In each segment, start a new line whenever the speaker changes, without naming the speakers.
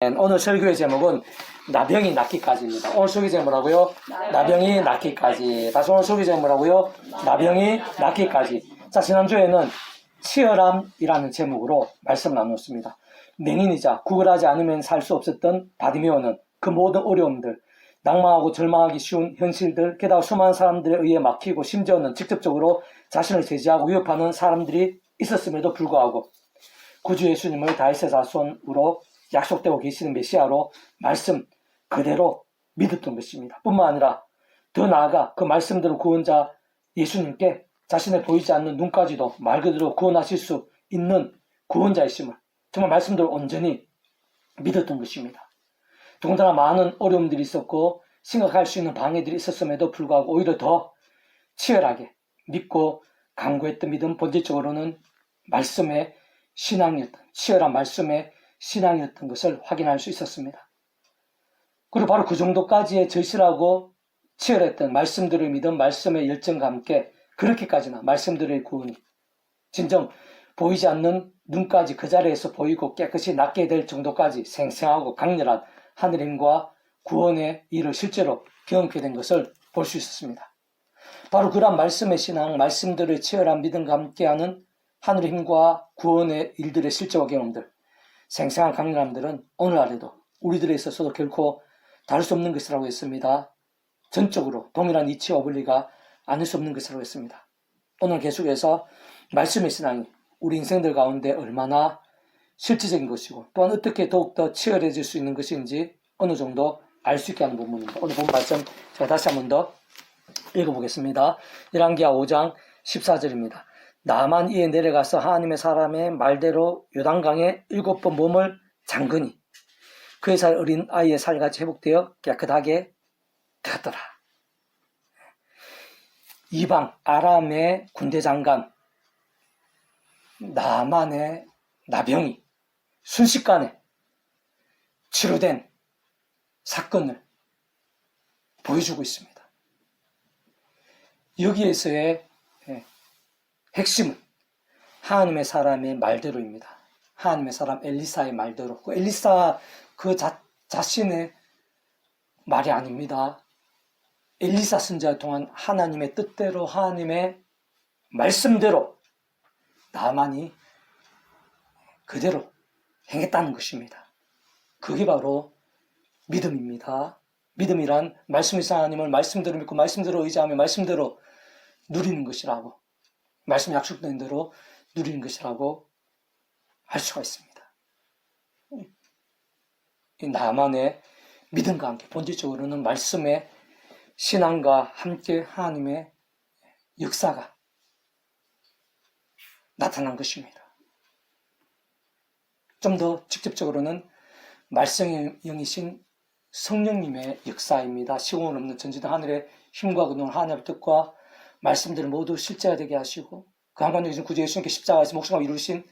오늘 설교의 제목은 나병이 낫기까지입니다. 오늘 설교 제목 뭐라고요? 나병이 낫기까지. 다시 오늘 설교 제목 뭐라고요? 나병이 낫기까지. 자, 지난주에는 치열함이라는 제목으로 말씀 나눴습니다. 맹인이자 구걸하지 않으면 살 수 없었던 바디메오는 그 모든 어려움들, 낭망하고 절망하기 쉬운 현실들, 게다가 수많은 사람들에 의해 막히고 심지어는 직접적으로 자신을 제지하고 위협하는 사람들이 있었음에도 불구하고 구주 예수님을 다윗의 자손으로 약속되고 계시는 메시아로 말씀 그대로 믿었던 것입니다. 뿐만 아니라 더 나아가 그 말씀대로 구원자 예수님께 자신의 보이지 않는 눈까지도 말 그대로 구원하실 수 있는 구원자이심을 정말 말씀대로 온전히 믿었던 것입니다. 더군다나 많은 어려움들이 있었고 생각할 수 있는 방해들이 있었음에도 불구하고 오히려 더 치열하게 믿고 강구했던 믿음 본질적으로는 말씀의 신앙이었던 치열한 말씀의 신앙이었던 것을 확인할 수 있었습니다. 그리고 바로 그 정도까지의 절실하고 치열했던 말씀들을 믿음, 말씀의 열정과 함께 그렇게까지나 말씀들의 구원이 진정 보이지 않는 눈까지 그 자리에서 보이고 깨끗이 낫게 될 정도까지 생생하고 강렬한 하늘의 힘과 구원의 일을 실제로 경험하게 된 것을 볼 수 있었습니다. 바로 그러한 말씀의 신앙, 말씀들의 치열한 믿음과 함께하는 하늘의 힘과 구원의 일들의 실제와 경험들, 생생한 강렬함들은 오늘날에도 우리들에 있어서도 결코 다를 수 없는 것이라고 했습니다. 전적으로 동일한 이치와 원리가 아닐 수 없는 것이라고 했습니다. 오늘 계속해서 말씀의 신앙이 우리 인생들 가운데 얼마나 실질적인 것이고 또한 어떻게 더욱더 치열해질 수 있는 것인지 어느 정도 알 수 있게 하는 부분입니다. 오늘 본 말씀 제가 다시 한 번 더 읽어보겠습니다. 열왕기하 5장 14절입니다. 나만 이에 내려가서 하나님의 사람의 말대로 요단강에 일곱 번 몸을 잠그니 그의 살 어린 아이의 살같이 회복되어 깨끗하게 되었더라. 이방 아람의 군대 장관 나만의 나병이 순식간에 치료된 사건을 보여주고 있습니다. 여기에서의 예, 핵심은 하나님의 사람의 말대로입니다. 하나님의 사람 엘리사의 말대로. 그 엘리사 그 자, 자신의 말이 아닙니다. 엘리사 선자 동안 하나님의 뜻대로 하나님의 말씀대로 나만이 그대로 행했다는 것입니다. 그게 바로 믿음입니다. 믿음이란 말씀의 하나님을 말씀대로 믿고 말씀대로 의지하며 말씀대로 누리는 것이라고 말씀 약속된 대로 누리는 것이라고 할 수가 있습니다. 이 나만의 믿음과 함께 본질적으로는 말씀의 신앙과 함께 하나님의 역사가 나타난 것입니다. 좀 더 직접적으로는 말씀의 영이신 성령님의 역사입니다. 시공을 없는 전지도 하늘의 힘과 그동 하나님의 뜻과 말씀들을 모두 실제화되게 하시고 그 한간적이신 구주 예수님께 십자가에서 목숨과 이루신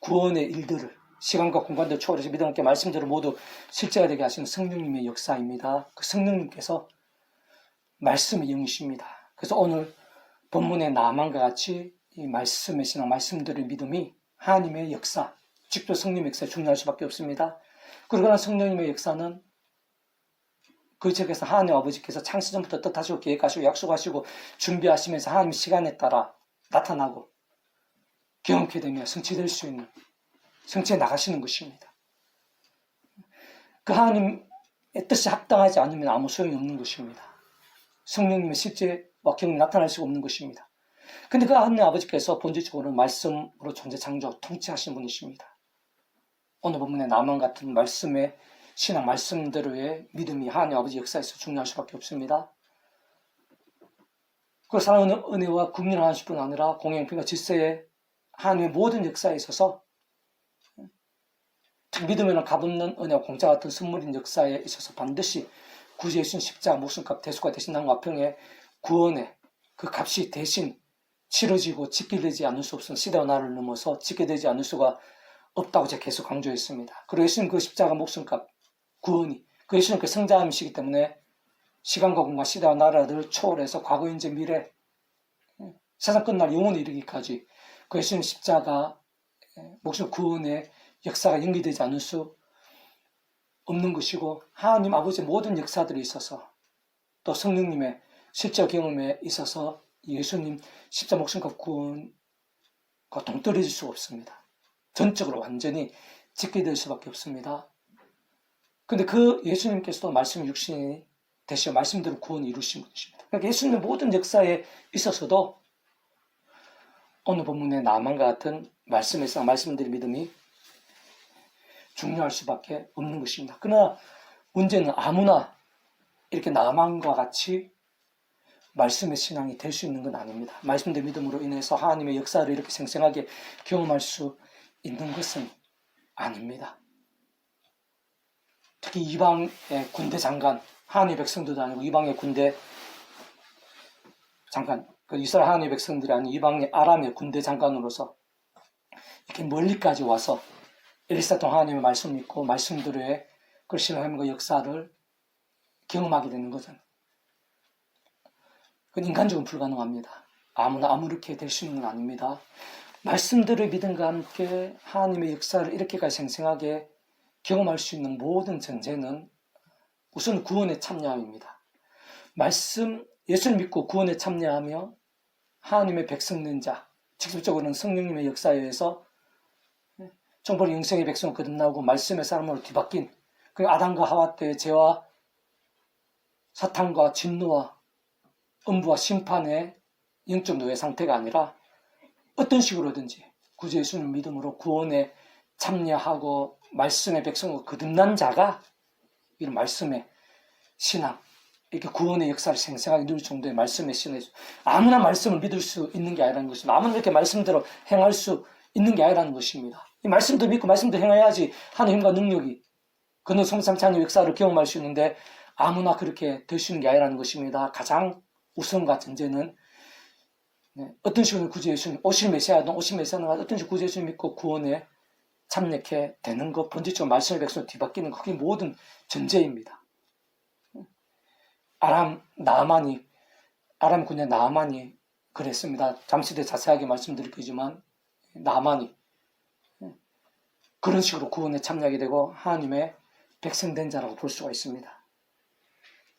구원의 일들을 시간과 공간도 초월해서 믿음 함께 말씀들을 모두 실제화되게 하시는 성령님의 역사입니다. 그 성령님께서 말씀의 영이십니다. 그래서 오늘 본문의 나만과 같이 이 말씀의 신앙, 말씀들의 믿음이 하나님의 역사, 직접 성령의 역사에 중요할 수밖에 없습니다. 그러나 성령님의 역사는 그 책에서 하나님 아버지께서 창세 전부터 뜻하시고 계획하시고 약속하시고 준비하시면서 하나님 시간에 따라 나타나고 경험케 되며 성취될 수 있는 성취해 나가시는 것입니다. 그 하나님의 뜻이 합당하지 않으면 아무 소용이 없는 것입니다. 성령님의 실제와 경험이 나타날 수가 없는 것입니다. 근데 그 하나님 아버지께서 본질적으로 말씀으로 존재 창조 통치하신 분이십니다. 오늘 본문의 나만 같은 말씀의 신앙 말씀대로의 믿음이 하나님 아버지 역사에서 중요할 수밖에 없습니다. 그 사랑하는 은혜와 국민을 하실 뿐 아니라 공영평과 질서의 하나님의 모든 역사에 있어서 믿음에는 값없는 은혜와 공짜 같은 선물인 역사에 있어서 반드시 구제 예수님 십자가 목숨값 대수가 되신 남과 화평의 구원의 그 값이 대신 치러지고 지켜되지 않을 수 없은 시대와 나를 넘어서 지켜되지 않을 수가 없다고 제가 계속 강조했습니다. 그리고 예수님 그 십자가 목숨값 구원이 그 예수님 그 성자임이시기 때문에 시간과 공간 시대와 나라를 초월해서 과거 현재 미래 세상 끝날 영원에 이르기까지 그 예수님 십자가 목숨 구원의 역사가 연기되지 않을 수 없는 것이고 하나님 아버지의 모든 역사들이 있어서 또 성령님의 실제 경험에 있어서 예수님 십자 목숨과 구원과 동떨어질 수가 없습니다. 전적으로 완전히 짓게 될 수밖에 없습니다. 근데 그 예수님께서도 말씀 육신이 되시어 말씀대로 구원을 이루신 분이십니다. 그러니까 예수님의 모든 역사에 있어서도 오늘 본문의 나만과 같은 말씀에서 말씀드린 믿음이 중요할 수밖에 없는 것입니다. 그러나 문제는 아무나 이렇게 나만과 같이 말씀의 신앙이 될 수 있는 건 아닙니다. 말씀대 믿음으로 인해서 하나님의 역사를 이렇게 생생하게 경험할 수 있는 것은 아닙니다. 특히 이방의 군대 장관, 하나님의 백성들도 아니고 이방의 군대 장관, 그 이스라엘 하나님의 백성들이 아닌 이방의 아람의 군대 장관으로서 이렇게 멀리까지 와서 엘리사 통 하나님의 말씀 믿고 말씀들의 그 신앙의 역사를 경험하게 되는 것은 그건 인간적으로 불가능합니다. 아무나 아무렇게 될 수 있는 건 아닙니다. 말씀들의 믿음과 함께 하나님의 역사를 이렇게까지 생생하게 경험할 수 있는 모든 전제는 우선 구원에 참여함입니다. 말씀, 예수를 믿고 구원에 참여하며 하나님의 백성된 자, 직접적으로는 성령님의 역사에 의해서 정벌 영생의 백성을 거듭나고 말씀의 사람으로 뒤바뀐 그 아담과 하와 때의 죄와 사탄과 진노와 음부와 심판의 영적 노예 상태가 아니라 어떤 식으로든지 구주 예수님 믿음으로 구원에 참여하고 말씀의 백성으로 거듭난 자가 이런 말씀의 신앙, 이렇게 구원의 역사를 생생하게 누릴 정도의 말씀의 신앙, 아무나 말씀을 믿을 수 있는 게 아니라는 것입니다. 아무나 이렇게 말씀대로 행할 수 있는 게 아니라는 것입니다. 이 말씀도 믿고 말씀도 행해야지 하나님과 능력이 그는 성삼찬의 역사를 경험할 수 있는데 아무나 그렇게 될 수 있는 게 아니라는 것입니다. 가장 우선과 전제는 네, 어떤 식으로 구주 예수님, 오실 메시아든 오실 메시아는 어떤 식으로 구주 예수님 믿고 구원에 참여케 되는 것, 본질적으로 말씀의 백성 뒤바뀌는 것, 그게 모든 전제입니다. 아람 나만이 아람 군의 나만이 그랬습니다. 잠시 뒤에 자세하게 말씀드릴 거지만 나만이 그런 식으로 구원에 참여하게 되고 하나님의 백성된 자라고 볼 수가 있습니다.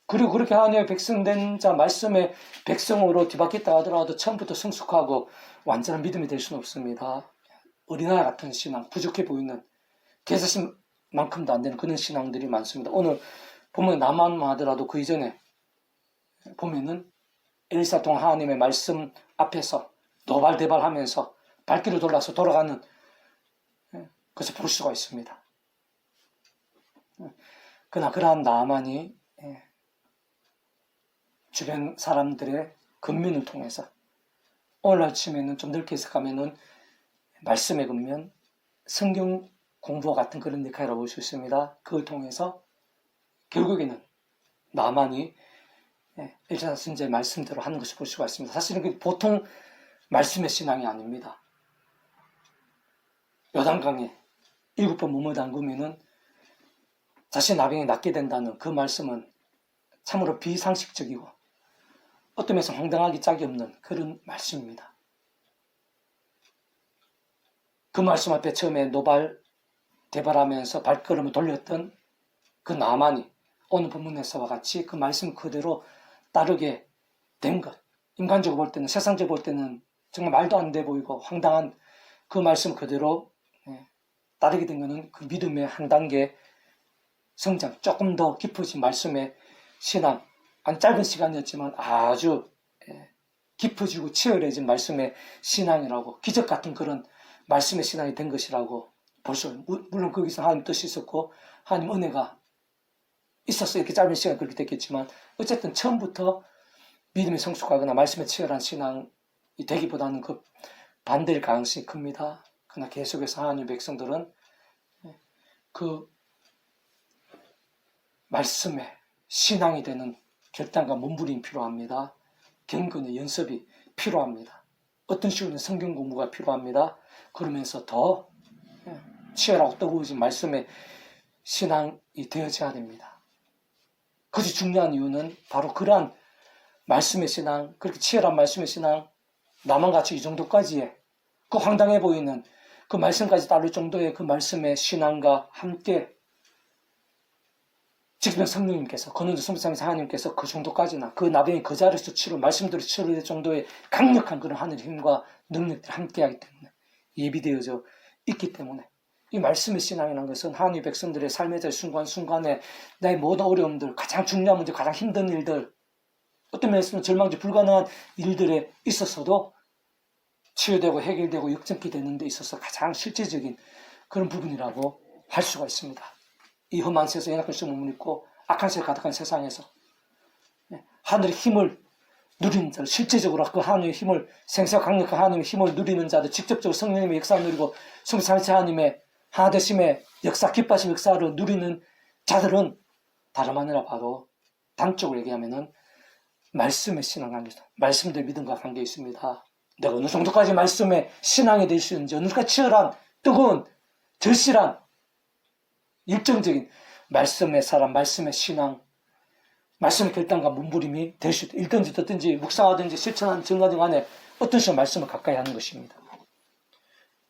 그리고 그렇게 하나님의 백성된 자 말씀의 백성으로 뒤바뀌었다 하더라도 처음부터 성숙하고 완전한 믿음이 될 수는 없습니다. 어린아이 같은 신앙, 부족해 보이는 개사심만큼도 안 되는 그런 신앙들이 많습니다. 오늘 보면 나만 하더라도 그 이전에 보면은 엘사 통 하나님의 말씀 앞에서 노발대발하면서 발길을 돌아서 돌아가는 것을 볼 수가 있습니다. 그러나 그러한 나만이 주변 사람들의 근면을 통해서 오늘 아침에는 좀 넓게 해석하면은 말씀의 근면, 성경 공부와 같은 그런 역할이라고 볼수 있습니다. 그걸 통해서 결국에는 나만이 일자 선제의 말씀대로 하는 것을 볼 수가 있습니다. 사실은 그 보통 말씀의 신앙이 아닙니다. 요단강에 일곱 번 몸을 담그면은 자신 나병이 낫게 된다는 그 말씀은 참으로 비상식적이고 어떤 면에서 황당하기 짝이 없는 그런 말씀입니다. 그 말씀 앞에 처음에 노발 대발하면서 발걸음을 돌렸던 그 나만이 오늘 본문에서와 같이 그 말씀 그대로 따르게 된 것. 인간적으로 볼 때는, 세상적으로 볼 때는 정말 말도 안 돼 보이고 황당한 그 말씀 그대로 예, 따르게 된 것은 그 믿음의 한 단계 성장, 조금 더 깊어진 말씀의 신앙, 안 짧은 시간이었지만 아주 예, 깊어지고 치열해진 말씀의 신앙이라고 기적 같은 그런 말씀의 신앙이 된 것이라고 볼 수, 물론 거기서 하나님 뜻이 있었고 하나님 은혜가 있었어 이렇게 짧은 시간 그렇게 됐겠지만 어쨌든 처음부터 믿음이 성숙하거나 말씀에 치열한 신앙이 되기보다는 그 반대일 가능성이 큽니다. 그러나 계속해서 하나님 백성들은 그 말씀에 신앙이 되는 결단과 몸부림이 필요합니다. 경건의 연습이 필요합니다. 어떤 식으로 성경 공부가 필요합니다. 그러면서 더 치열하고 뜨거워진 말씀의 신앙이 되어져야 됩니다. 그것이 중요한 이유는 바로 그러한 말씀의 신앙, 그렇게 치열한 말씀의 신앙, 나만 같이 이 정도까지의 그 황당해 보이는 그 말씀까지 따를 정도의 그 말씀의 신앙과 함께 직접 성령님께서 권은주 성부상에서 하나님께서 그 정도까지나 그 나병이 그 자리에서 치료 말씀대로 치료될 정도의 강력한 그런 하늘의 힘과 능력들이 함께하기 때문에 예비되어져 있기 때문에 이 말씀의 신앙이라는 것은 하나님 백성들의 삶의 자 순간순간에 나의 모든 어려움들 가장 중요한 문제 가장 힘든 일들 어떤 면에서는 절망지 불가능한 일들에 있어서도 치유되고 해결되고 역전케 되는 데 있어서 가장 실제적인 그런 부분이라고 할 수가 있습니다. 이 험한 세상, 연약한 시몸을 입고 악한 세 가득한 세상에서 네, 하늘의 힘을 누리는 자들, 실제적으로 그 하나님의 힘을, 생사 강력한 하나님의 힘을 누리는 자들, 직접적으로 성령님의 역사를 누리고 성삼체 하나님의 하나 되심의 역사, 기뻐하심 역사를 누리는 자들은 다름 아니라 바로 단적으로 얘기하면은 말씀의 신앙 관계다. 말씀들 믿음과 관계 있습니다. 내가 어느 정도까지 말씀의 신앙이 될 수 있는지, 어느 정도까지 치열한, 뜨거운, 절실한, 일정적인 말씀의 사람, 말씀의 신앙, 말씀의 결단과 몸부림이 될수 있다. 읽든지 듣든지 묵상하든지 실천하는 정가등 간에 어떤 식으로 말씀을 가까이 하는 것입니다.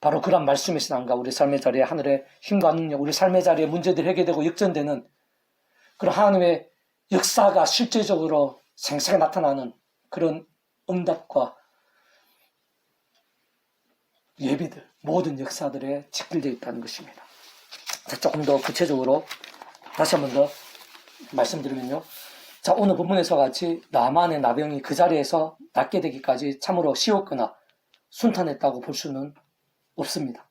바로 그런 말씀의 신앙과 우리 삶의 자리에 하늘의 힘과 능력, 우리 삶의 자리에 문제들이 해결되고 역전되는 그런 하나님의 역사가 실제적으로 생생하게 나타나는 그런 응답과 예비들, 모든 역사들에 직결되어 있다는 것입니다. 자, 조금 더 구체적으로 다시 한 번 더 말씀드리면요. 자, 오늘 본문에서 같이 나만의 나병이 그 자리에서 낫게 되기까지 참으로 쉬웠거나 순탄했다고 볼 수는 없습니다.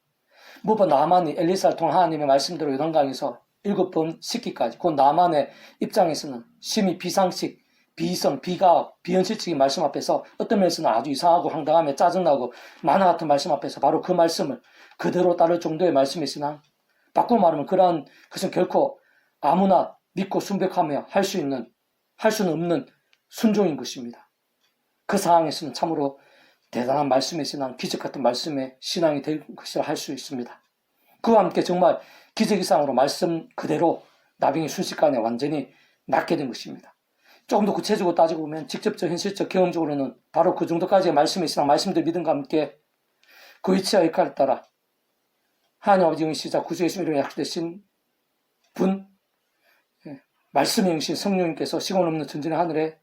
무엇보다 나만이 엘리사를 통한 하나님의 말씀대로 요단강에서 일곱 번 씻기까지 곧 나만의 입장에서는 심히 비상식, 비성, 비가학, 비현실적인 말씀 앞에서 어떤 면에서는 아주 이상하고 황당하며 짜증나고 만화 같은 말씀 앞에서 바로 그 말씀을 그대로 따를 정도의 말씀이으나 바꾸고 말하면 그러한 것은 결코 아무나 믿고 순백하며 할 수 있는 할 수는 없는 순종인 것입니다. 그 상황에서는 참으로 대단한 말씀의 신앙, 기적 같은 말씀의 신앙이 될 것이라 할 수 있습니다. 그와 함께 정말 기적 이상으로 말씀 그대로 나병이 순식간에 완전히 낫게 된 것입니다. 조금 더 구체적으로 따지고 보면 직접적, 현실적, 경험적으로는 바로 그 정도까지의 말씀의 신앙, 말씀들 믿음과 함께 그 위치와 역할에 따라 하나님 아버지 영시자 구주 예수님으로 약속되신 분, 예, 말씀의 영신 성령님께서 시간 없는 전진의 하늘의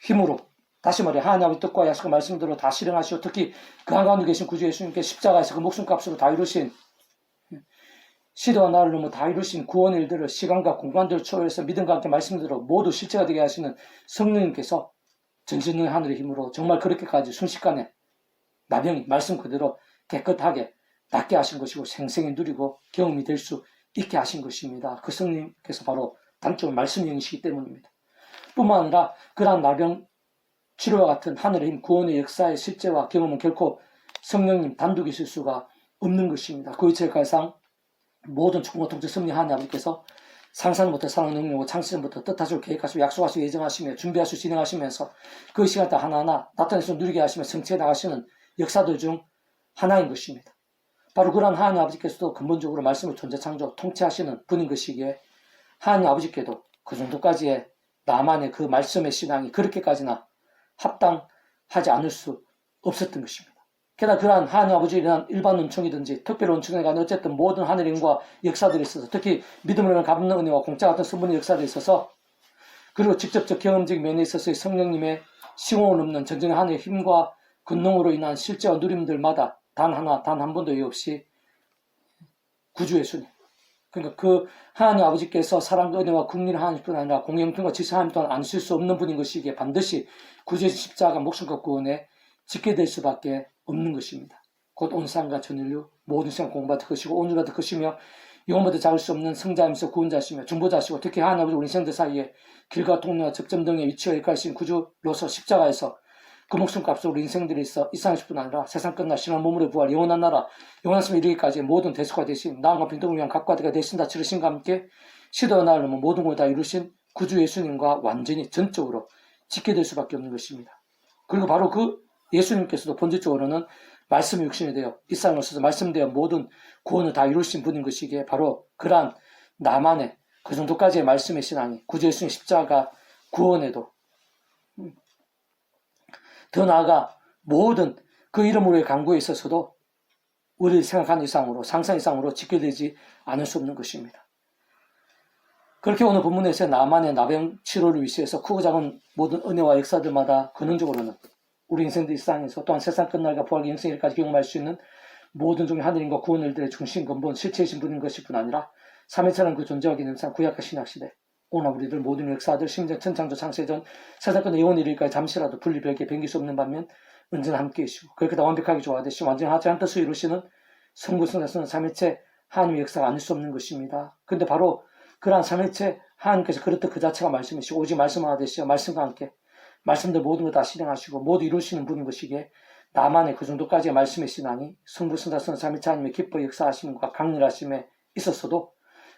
힘으로 다시 말해 하나님 아버지 뜻과 약속과 말씀대로 다 실행하시고 특히 그 한가운데 계신 구주 예수님께 십자가에서 그 목숨값으로 다 이루신 예, 시대와 나를 넘어 다 이루신 구원의 일들을 시간과 공간들을 초월해서 믿음과 함께 말씀대로 모두 실체가 되게 하시는 성령님께서 전진의 하늘의 힘으로 정말 그렇게까지 순식간에 나병이 말씀 그대로 깨끗하게 낫게 하신 것이고 생생히 누리고 경험이 될 수 있게 하신 것입니다. 그 성령님께서 바로 단적으로 말씀 영이시기 때문입니다. 뿐만 아니라 그러한 나병 치료와 같은 하늘의 힘 구원의 역사의 실제와 경험은 결코 성령님 단독 있을 수가 없는 것입니다. 그 이체 갈상 모든 축구와 통제 승리 하나님 아버지께서 상상부터 사랑 능력으로 창시전부터 뜻하시고 계획하시고 약속하시고 예정하시며 준비하시고 진행하시면서 그 시간대 하나하나 나타내서 누리게 하시며 성취해 나가시는 역사들 중 하나인 것입니다. 바로 그러한 하나님 아버지께서도 근본적으로 말씀을 존재 창조 통치하시는 분인 것이기에 하나님 아버지께도 그 정도까지의 나만의 그 말씀의 신앙이 그렇게까지나 합당하지 않을 수 없었던 것입니다. 게다가 그러한 하나님 아버지에 대한 일반 은총이든지 특별 은총에 관한 어쨌든 모든 하늘의 힘과 역사들이 있어서 특히 믿음으로 는 갚는 은혜와 공짜 같은 선분의 역사들이 있어서 그리고 직접적 경험적 면에 있어서의 성령님의 시공을 없는 전쟁의 하늘의 힘과 근능으로 인한 실제와 누림들마다 단 하나, 단 한 번도 없이 구주 예수님. 그러니까 그 하나님 아버지께서 사랑과 은혜와 국리를 하나님뿐 아니라 공영편과 지사 하나님 또한 안 쓸 수 없는 분인 것이기에 반드시 구주의 십자가 목숨과 구원에 짓게 될 수밖에 없는 것입니다. 곧온 세상과 전인류 모든 세상 공부받을 것이고 오늘 받을 것이며 영원부터 잡을 수 없는 성자이면서 구원자시며 중보자시고 특히 하나님 아버지 우리 인생들 사이에 길과 통로와 접점 등의 위치와 일가신 구주로서 십자가에서 그 목숨값으로 우리 인생들이 있어 이상할 뿐 아니라 세상 끝나 신앙 몸으로 부활 영원한 나라 영원하심에 이르기까지 모든 대수가 되신 나음과 빈동을 위한 각과 대가 되신다 치르신과 함께 시도와 나를 넘어 모든 걸 다 이루신 구주 예수님과 완전히 전적으로 짓게 될 수밖에 없는 것입니다. 그리고 바로 그 예수님께서도 본질적으로는 말씀의 육신이 되어 이 땅에 오셔서 말씀되어 모든 구원을 다 이루신 분인 것이기에 바로 그러한 나만의 그 정도까지의 말씀의 신앙이 구주 예수님 십자가 구원에도 더 나아가 모든 그 이름으로의 강구에 있어서도 우리 생각하는 이상으로 상상 이상으로 지켜되지 않을 수 없는 것입니다. 그렇게 오늘 본문에서 나만의 나병 치료를 위시해서 크고 작은 모든 은혜와 역사들마다 근원적으로는 우리 인생들 일상에서 또한 세상 끝날과 부활의 영생일까지 경험할 수 있는 모든 종의 하늘인과 구원 일들의 중심 근본 실체이신 분인 것일 뿐 아니라 삼위차는 그 존재와 기능상 구약과 신약 시대 오늘 우리들 모든 역사들 심지어 천창조 창세전 끝날 영원 일일까지 잠시라도 분리별게 변길 수 없는 반면 언제나 함께 계시고 그렇게 다 완벽하게 조화되시 완전하지 않은 뜻을 이루시는 성부 성자서는 삼위체 하나님의 역사가 아닐 수 없는 것입니다. 근데 바로 그러한 삼위체 하나님께서 그렇듯 그 자체가 말씀이시고 오직 말씀하나 되시어 말씀과 함께 말씀들 모든 것 다 실행하시고 모두 이루시는 분인 것이기에 나만의 그 정도까지의 말씀의 신앙이 성부 성자서는 삼위체 하나님의 기뻐 역사하심과 강렬하심에 있었어도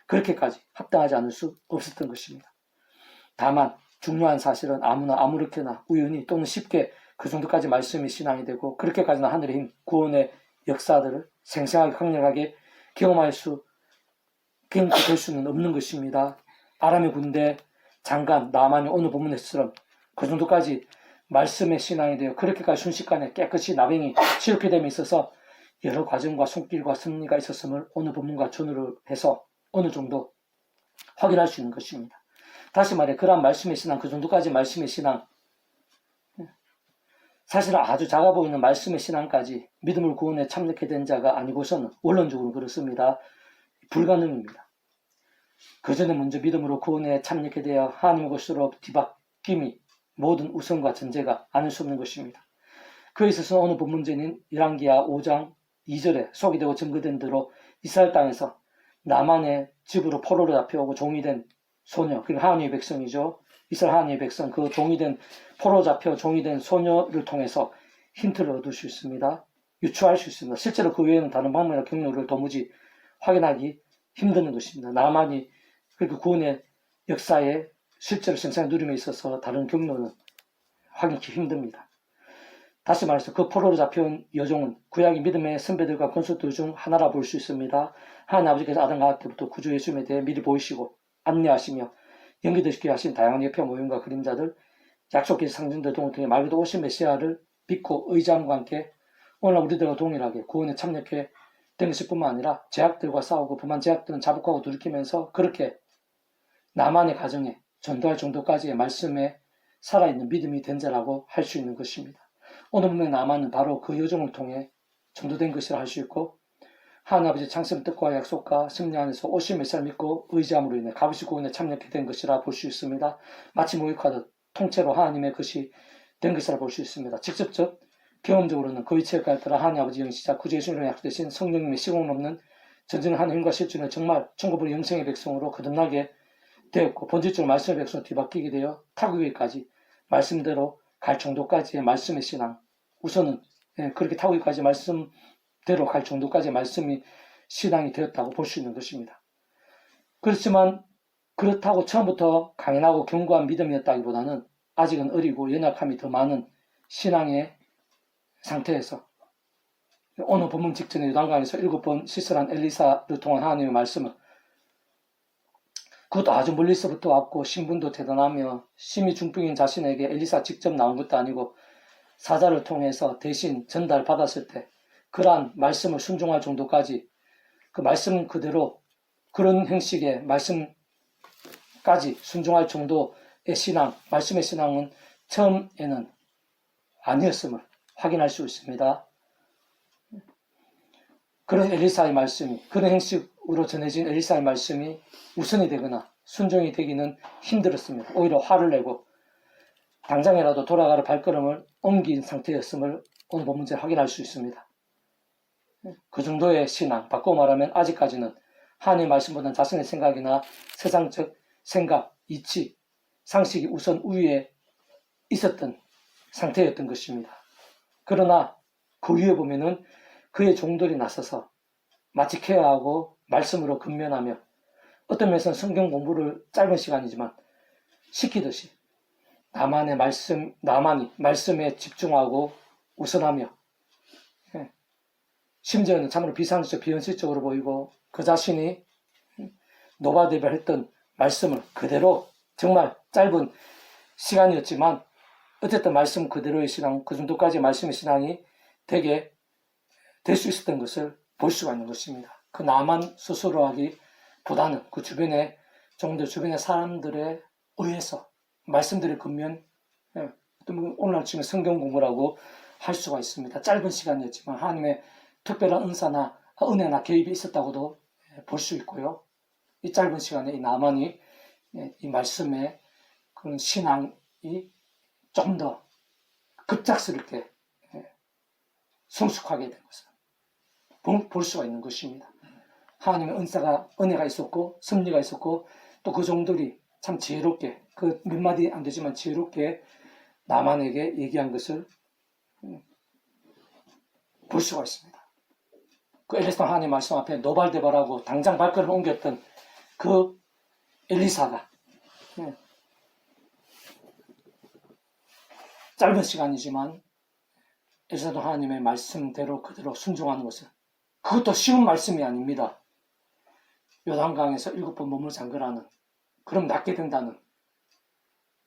그렇게까지 합당하지 않을 수 없었던 것입니다. 다만 중요한 사실은 아무나 아무렇게나 우연히 또는 쉽게 그 정도까지 말씀이 신앙이 되고 그렇게까지는 하늘의 힘 구원의 역사들을 생생하게 강력하게 경험할 수 경험될 수는 없는 것입니다. 아람의 군대 장관 나만이 오늘 본문에서처럼 그 정도까지 말씀의 신앙이 되어 그렇게까지 순식간에 깨끗이 나병이 치료케 됨에 있어서 여러 과정과 손길과 승리가 있었음을 오늘 본문과 전후를 해서 어느 정도 확인할 수 있는 것입니다. 다시 말해 그러한 말씀의 신앙 그 정도까지 말씀의 신앙 사실은 아주 작아 보이는 말씀의 신앙까지 믿음을 구원에 참여하게 된 자가 아니고서는 원론적으로 그렇습니다. 불가능입니다. 그 전에 먼저 믿음으로 구원에 참여하게 되어 하나님의 것으로 뒤바뀜이 모든 우선과 전제가 아닐 수 없는 것입니다. 그에 있어서 오늘 본문제는 이랑기야 5장 2절에 소개되고 증거된 대로 이스라엘 땅에서 나만의 집으로 포로로 잡혀오고 종이 된 소녀, 그리고 하나님의 백성이죠. 이스라엘 하나님의 백성, 그 종이 된 포로 잡혀 종이 된 소녀를 통해서 힌트를 얻을 수 있습니다. 유추할 수 있습니다. 실제로 그 외에는 다른 방법이나 경로를 도무지 확인하기 힘든 것입니다. 나만이 그 구원의 역사에 실제로 생생한 누림에 있어서 다른 경로는 확인하기 힘듭니다. 다시 말해서 그 포로로 잡혀온 여종은 구약의 믿음의 선배들과 건설들 중 하나라 볼 수 있습니다. 하나님 아버지께서 아담과 때부터 구주 예수님에 대해 미리 보이시고 안내하시며 연기되시게 하신 다양한 옆에 모임과 그림자들 약속의 상징들 등을 통해 말 그대로 오신 메시아를 믿고 의지함과 함께 오늘 우리들과 동일하게 구원에 참여해 된 것일 뿐만 아니라 제약들과 싸우고 그만 제약들은 자복하고 돌이키면서 그렇게 나만의 가정에 전도할 정도까지의 말씀에 살아있는 믿음이 된 자라고 할 수 있는 것입니다. 오늘 보면 나만은 바로 그 여정을 통해 전도된 것이라 할 수 있고 하나님 아버지 창세의 뜻과 약속과 승리 안에서 오실 메시아를 믿고 의지함으로 인해 값없이 구원에 참여하게 된 것이라 볼 수 있습니다. 마치 모욕하듯 통째로 하나님의 것이 된 것이라 볼 수 있습니다. 직접적 경험적으로는 그 이체에 따라 하나님 아버지 영시자 예수님으로 약속되신 성령님의 시공 없는 전쟁을 하는 힘과 실준을 정말 천국의 영생의 백성으로 거듭나게 되었고 본질적으로 말씀의 백성으로 뒤바뀌게 되어 타국에까지 말씀대로 갈 정도까지의 말씀의 신앙 우선은 예, 그렇게 타국에까지 말씀대로 갈 정도까지의 말씀이 신앙이 되었다고 볼 수 있는 것입니다. 그렇지만 그렇다고 처음부터 강인하고 견고한 믿음이었다기보다는 아직은 어리고 연약함이 더 많은 신앙의 상태에서 오늘 본문 직전에 요단강에서 일곱 번 시설한 엘리사를 통한 하나님의 말씀을 그것도 아주 멀리서부터 왔고 신분도 대단하며 심히 중병인 자신에게 엘리사 직접 나온 것도 아니고 사자를 통해서 대신 전달받았을 때 그러한 말씀을 순종할 정도까지 그 말씀 그대로 그런 형식의 말씀까지 순종할 정도의 신앙, 말씀의 신앙은 처음에는 아니었음을 확인할 수 있습니다. 그런 엘리사의 말씀이, 그런 형식으로 전해진 엘리사의 말씀이 우선이 되거나 순종이 되기는 힘들었습니다. 오히려 화를 내고 당장이라도 돌아가는 발걸음을 옮긴 상태였음을 오늘 본문제 확인할 수 있습니다. 그 정도의 신앙, 바꿔 말하면 아직까지는 하나님의 말씀보다는 자신의 생각이나 세상적 생각, 이치, 상식이 우선 우위에 있었던 상태였던 것입니다. 그러나 그 위에 보면은 그의 종들이 나서서 마치 케어하고 말씀으로 근면하며 어떤 면에서는 성경 공부를 짧은 시간이지만 시키듯이 나만의 말씀, 나만이 말씀에 집중하고 우선하며 예. 심지어는 참으로 비상식 비현실적으로 보이고 그 자신이 노바대별했던 말씀을 그대로 정말 짧은 시간이었지만 어쨌든 말씀 그대로의 신앙, 그 정도까지 말씀의 신앙이 되게 될 수 있었던 것을 볼 수가 있는 것입니다. 그 나만 스스로 하기보다는 그 주변에 정도 주변의 사람들에 의해서 말씀들을 겉면 예, 또 오늘 아침에 성경 공부라고 할 수가 있습니다. 짧은 시간이었지만 하나님의 특별한 은사나 은혜나 개입이 있었다고도 예, 볼수 있고요. 이 짧은 시간에 이 나만이 예, 이 말씀에 그런 신앙이 좀 더 급작스럽게 예, 성숙하게 된 것을 볼- 볼 수가 있는 것입니다. 하나님의 은사가 은혜가 있었고 섭리가 있었고 또 그 종들이 참 지혜롭게 그 몇 마디 안 되지만 지혜롭게 나만에게 얘기한 것을 음, 볼 수가 있습니다. 그 엘리사 하나님 말씀 앞에 노발대발하고 당장 발걸음 옮겼던 그 엘리사가 예, 짧은 시간이지만 엘리사도 하나님의 말씀대로 그대로 순종하는 것을 그것도 쉬운 말씀이 아닙니다. 요단강에서 일곱 번 몸을 잠그라는 그럼 낫게 된다는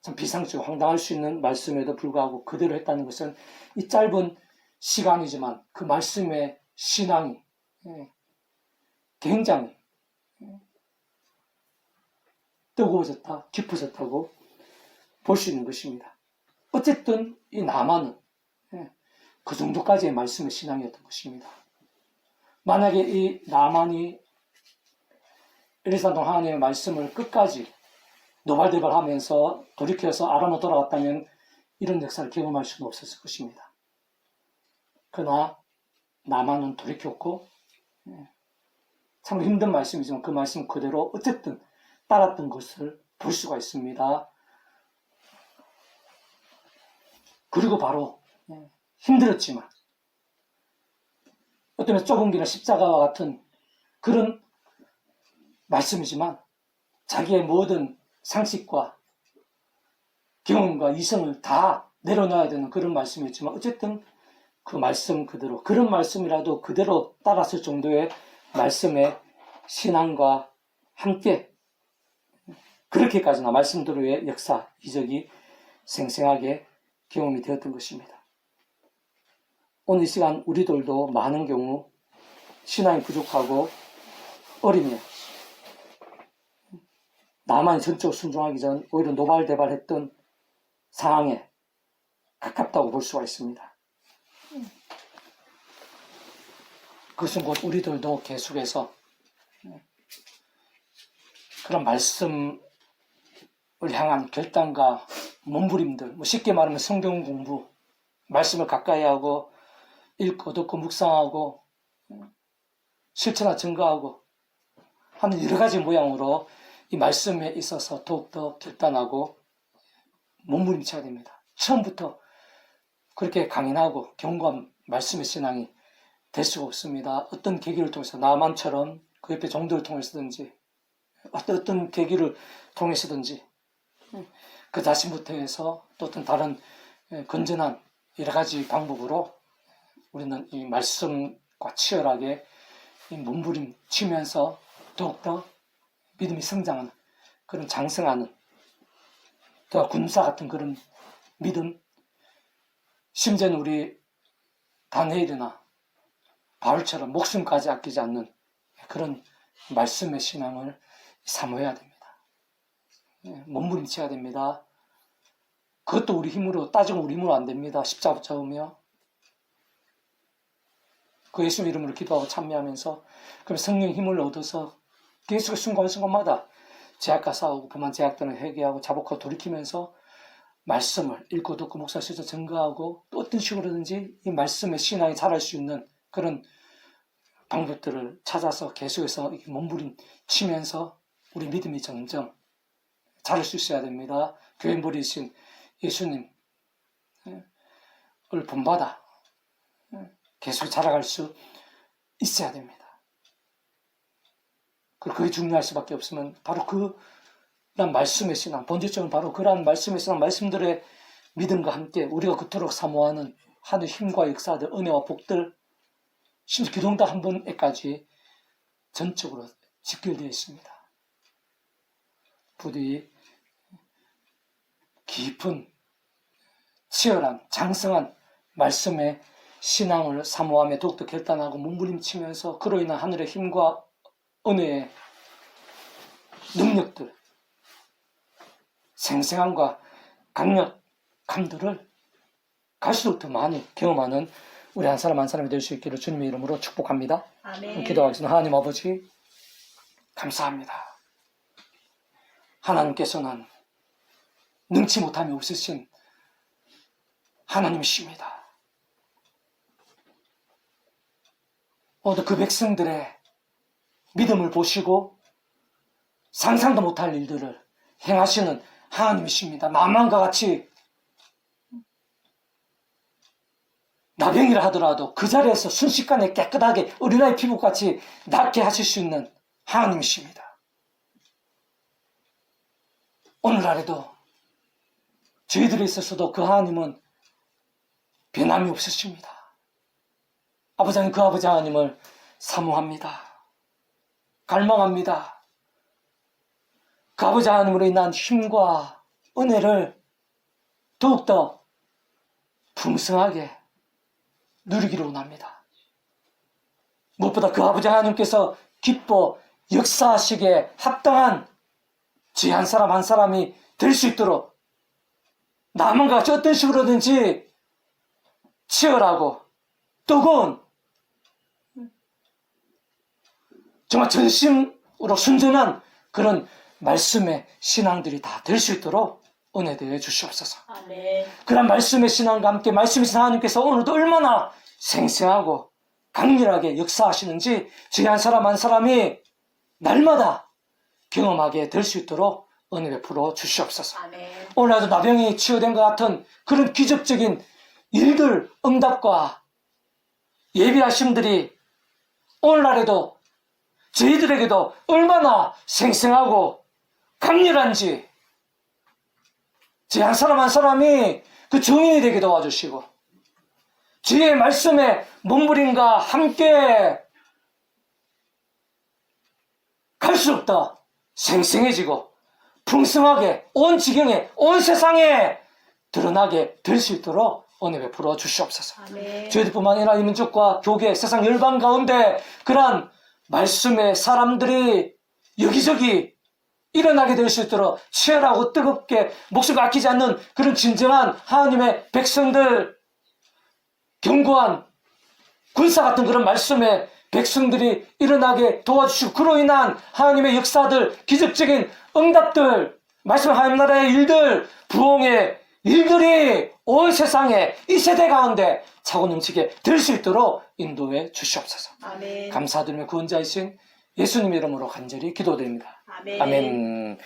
참 비상적 황당할 수 있는 말씀에도 불구하고 그대로 했다는 것은 이 짧은 시간이지만 그 말씀의 신앙이 예, 굉장히 예, 뜨거워졌다, 깊어졌다고 볼 수 있는 것입니다. 어쨌든 이 나만은 예, 그 정도까지의 말씀의 신앙이었던 것입니다. 만약에 이 나만이 엘리사동 하나님의 말씀을 끝까지 노발대발하면서 돌이켜서 아람으로 돌아갔다면 이런 역사를 경험할 수는 없었을 것입니다. 그러나 나만은 돌이켰고 예, 참 힘든 말씀이지만 그 말씀 그대로 어쨌든 따랐던 것을 볼 수가 있습니다. 그리고 바로 예, 힘들었지만 어떤 면에서 좁은 길은 십자가와 같은 그런 말씀이지만 자기의 모든 상식과 경험과 이성을 다 내려놔야 되는 그런 말씀이었지만 어쨌든 그 말씀 그대로 그런 말씀이라도 그대로 따랐을 정도의 말씀의 신앙과 함께 그렇게까지나 말씀대로의 역사, 이적이 생생하게 경험이 되었던 것입니다. 오늘 이 시간 우리들도 많은 경우 신앙이 부족하고 어리며 나만 전적 순종하기 전 오히려 노발대발했던 상황에 가깝다고 볼 수가 있습니다. 그것은 곧 우리들도 계속해서 그런 말씀을 향한 결단과 몸부림들, 뭐 쉽게 말하면 성경 공부, 말씀을 가까이 하고 읽고 듣고 묵상하고 실천하 증거하고 하는 여러 가지 모양으로 이 말씀에 있어서 더욱더 결단하고 몸부림쳐야 됩니다. 처음부터 그렇게 강인하고 견고한 말씀의 신앙이 될 수가 없습니다. 어떤 계기를 통해서 나만처럼 그 옆에 종들을 통해서든지 어떤 어떤 계기를 통해서든지 그 자신부터 해서 또 어떤 다른 예, 건전한 여러 가지 방법으로 우리는 이 말씀과 치열하게 이 몸부림 치면서 더욱더 믿음이 성장하는 그런 장성하는 더 군사 같은 그런 믿음 심지어는 우리 다니엘이나 바울처럼 목숨까지 아끼지 않는 그런 말씀의 신앙을 사모해야 됩니다. 예, 몸부림쳐야 됩니다. 그것도 우리 힘으로 따지고 우리 힘으로 안 됩니다. 십자가 붙잡으며 그 예수 이름으로 기도하고 참여하면서 그럼 성령 힘을 얻어서 계속 순간순간마다 제약과 싸우고 그만 제약들을 회개하고 자복하고 돌이키면서 말씀을 읽고 듣고 목사 실제 증거하고 또 어떤 식으로든지 이 말씀의 신앙이 자랄 수 있는 그런 방법들을 찾아서 계속해서 이렇게 몸부림 치면서 우리 믿음이 점점 자랄 수 있어야 됩니다. 교회 머리신 예수님을 본받아 계속 자라갈 수 있어야 됩니다. 그리고 그게 중요할 수밖에 없으면 바로 그런 말씀의 신앙, 본질적인 바로 그러한 말씀의 신앙, 말씀들의 믿음과 함께 우리가 그토록 사모하는 하늘 힘과 역사들, 은혜와 복들, 심지어 기동다 한 번에까지 전적으로 직결되어 있습니다. 부디 깊은 치열한 장성한 말씀의 신앙을 사모하며 더욱더 결단하고 몸부림치면서 그로 인한 하늘의 힘과 은혜의 능력들 생생함과 강력함들을 갈수록 더 많이 경험하는 우리 한 사람 한 사람이 될 수 있기를 주님의 이름으로 축복합니다.
아멘.
기도하겠습니다. 하나님 아버지, 감사합니다. 하나님께서는 능치 못함이 없으신 하나님이십니다. 오늘 그 백성들의 믿음을 보시고 상상도 못할 일들을 행하시는 하나님이십니다. 나만과 같이 나병이라 하더라도 그 자리에서 순식간에 깨끗하게 어린아이 피부같이 낫게 하실 수 있는 하나님이십니다. 오늘날에도 저희들에 있어서도 그 하나님은 변함이 없으십니다. 아버지 하나님 그 아버지 하나님을 사모합니다. 갈망합니다. 그 아버지 하나님으로 인한 힘과 은혜를 더욱더 풍성하게 누리기를 원합니다. 무엇보다 그 아버지 하나님께서 기뻐 역사하시기에 합당한 제 한 사람 한 사람이 될 수 있도록 남은과 같이 어떤 식으로든지 치열하고 뜨거운 정말 전심으로 순전한 그런 말씀의 신앙들이 다 될 수 있도록 은혜 되어 주시옵소서.
아멘.
그런 말씀의 신앙과 함께 말씀이신 하나님께서 오늘도 얼마나 생생하고 강렬하게 역사하시는지 저희 한 사람 한 사람이 날마다 경험하게 될 수 있도록 은혜 베풀어 주시옵소서.
아멘.
오늘날도 나병이 치유된 것 같은 그런 기적적인 일들, 응답과 예비하심들이 오늘날에도 저희들에게도 얼마나 생생하고 강렬한지. 제 한 사람 한 사람이 그 증인이 되게 도와주시고 주의 말씀에 몸부림과 함께 갈수록 더 생생해지고 풍성하게 온 지경에 온 세상에 드러나게 될 수 있도록 은혜 베풀어 주시옵소서. 저희들뿐만 아니라 이 민족과 교계 세상 열방 가운데 그러한 말씀의 사람들이 여기저기 일어나게 될 수 있도록 치열하고 뜨겁게 목숨을 아끼지 않는 그런 진정한 하나님의 백성들 견고한 군사 같은 그런 말씀의 백성들이 일어나게 도와주시고 그로 인한 하나님의 역사들 기적적인 응답들 말씀 하나님 나라의 일들 부흥의 일들이 온 세상에 이 세대 가운데 차고 넘치게 될 수 있도록 인도해 주시옵소서
아멘.
감사드리며 구원자이신 예수님 이름으로 간절히 기도드립니다
아멘.
아멘